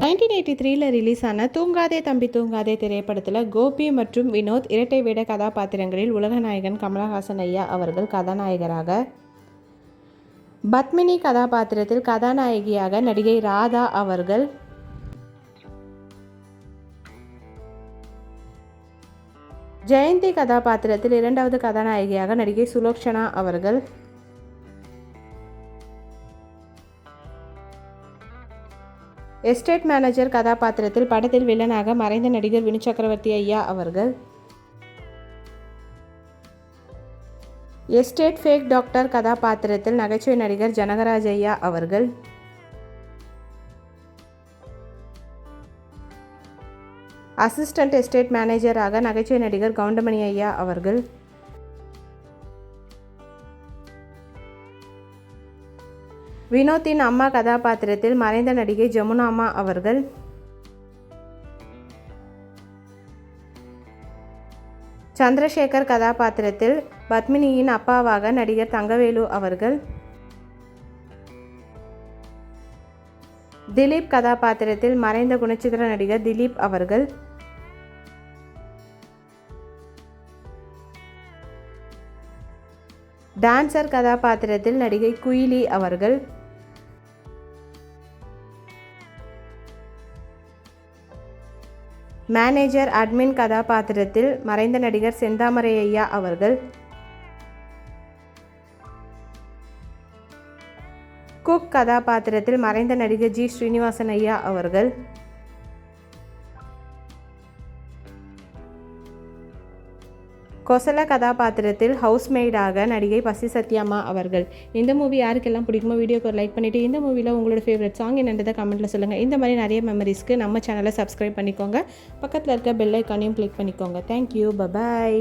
Nineteen eighty த்ரீல release ஆன தூங்காதே தம்பி தூங்காதே திரைப்படத்தில் கோபி மற்றும் வினோத் இரட்டை வேட கதாபாத்திரங்களில் உலகநாயகன் கமலஹாசன் ஐயா அவர்கள் கதாநாயகராக. பத்மினி கதாபாத்திரத்தில் கதாநாயகியாக நடிகை ராதா அவர்கள். ஜெயந்தி கதாபாத்திரத்தில் இரண்டாவது கதாநாயகியாக நடிகை சுலோக்ஷனா அவர்கள். எஸ்டேட் மேனேஜர் கதாபாத்திரத்தில் படத்தில் வில்லனாக மறைந்த நடிகர் வினு சக்கரவர்த்தி ஐயா அவர்கள். எஸ்டேட் ஃபேக் டாக்டர் கதாபாத்திரத்தில் நகைச்சுவை நடிகர் ஜனகராஜ் ஐயா அவர்கள். அசிஸ்டன்ட் எஸ்டேட் மேனேஜராக நகைச்சுவை நடிகர் கவுண்டமணி ஐயா அவர்கள். வினோத்தின் அம்மா கதாபாத்திரத்தில் மறைந்த நடிகை ஜமுனாமா அவர்கள். சந்திரசேகர் கதாபாத்திரத்தில் பத்மினியின் அப்பாவாக நடிகர் தங்கவேலு அவர்கள். திலீப் கதாபாத்திரத்தில் மறைந்த குணச்சித்திர நடிகர் திலீப் அவர்கள். டான்சர் கதாபாத்திரத்தில் நடிகை குயிலி அவர்கள். மேனேஜர் அட்மின் கதாபாத்திரத்தில் மறைந்த நடிகர் செந்தாமரை ஐயா அவர்கள். குக் கதாபாத்திரத்தில் மறைந்த நடிகர் ஜி. ஸ்ரீனிவாசன் ஐயா அவர்கள். கொசல கதாபாத்திரத்தில் ஹவுஸ்மெய்டாக நடிகை பசி சத்யாமா அவர்கள். இந்த மூவி யாருக்கெல்லாம் பிடிக்குமோ வீடியோக்கு ஒரு லைக் பண்ணிவிட்டு இந்த மூவியில் உங்களோட ஃபேவரட் சாங் என்னன்றதை கமெண்ட்டில் சொல்லுங்கள் இந்த மாதிரி நிறைய மெமரிஸ்க்கு நம்ம சேனலை சப்ஸ்கிரைப் பண்ணிக்கோங்க. பக்கத்தில் இருக்க பெல் ஐக்கானையும் கிளிக் பண்ணிக்கோங்க. Thank you bye bye